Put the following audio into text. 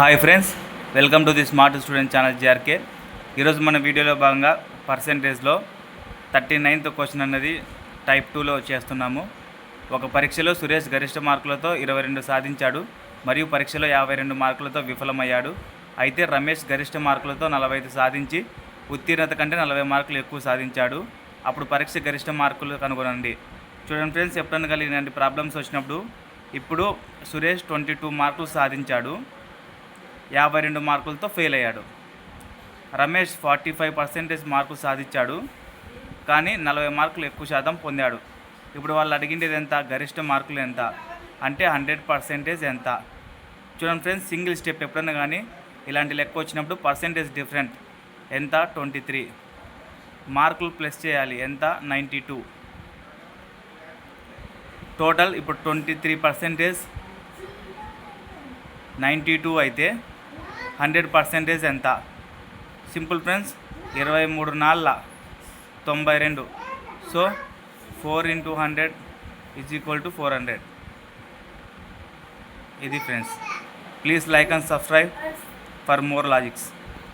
Hi friends welcome to the smart student channel GRK ఈరోజు మన వీడియోలో భాగంగా పర్సంటేజ్లో థర్టీ నైన్త్ క్వశ్చన్ అన్నది టైప్ టూలో చేస్తున్నాము. ఒక పరీక్షలో సురేష్ గరిష్ట మార్కులతో ఇరవై రెండు సాధించాడు మరియు పరీక్షలో యాభై రెండు మార్కులతో విఫలమయ్యాడు. అయితే రమేష్ గరిష్ట మార్కులతో నలభై ఐదు సాధించి ఉత్తీర్ణత కంటే నలభై మార్కులు ఎక్కువ సాధించాడు. అప్పుడు పరీక్ష గరిష్ట మార్కులు కనుగొనండి. చూడండి ఫ్రెండ్స్ ఎప్పుడైనా కలిగిన ప్రాబ్లమ్స్ వచ్చినప్పుడు ఇప్పుడు సురేష్ ట్వంటీ టూ మార్కులు సాధించాడు. యాభై రెండు మార్కులతో ఫెయిల్ అయ్యాడు. రమేష్ ఫార్టీ ఫైవ్ పర్సెంటేజ్ మార్కులు సాధించాడు. కానీ నలభై మార్కులు ఎక్కువ శాతం పొందాడు. ఇప్పుడు వాళ్ళు అడిగిండేది ఎంత? గరిష్ట మార్కులు ఎంత? అంటే హండ్రెడ్ పర్సెంటేజ్ ఎంత? చూడండి ఫ్రెండ్స్ సింగిల్ స్టెప్ ఎప్పుడైనా కానీ ఇలాంటి లెక్క వచ్చినప్పుడు పర్సెంటేజ్ డిఫరెంట్. ఎంత? Twenty three. మార్కులు ప్లస్ చేయాలి. ఎంత? Ninety two. టోటల్ ఇప్పుడు twenty three percentage ninety two అయితే హండ్రెడ్ పర్సెంటేజ్ ఎంత? సింపుల్ ఫ్రెండ్స్ ఇరవై మూడు నాళ్ళ తొంభై రెండు. So four into hundred is equal to four hundred. ఇది friends. Please like and subscribe for more logics.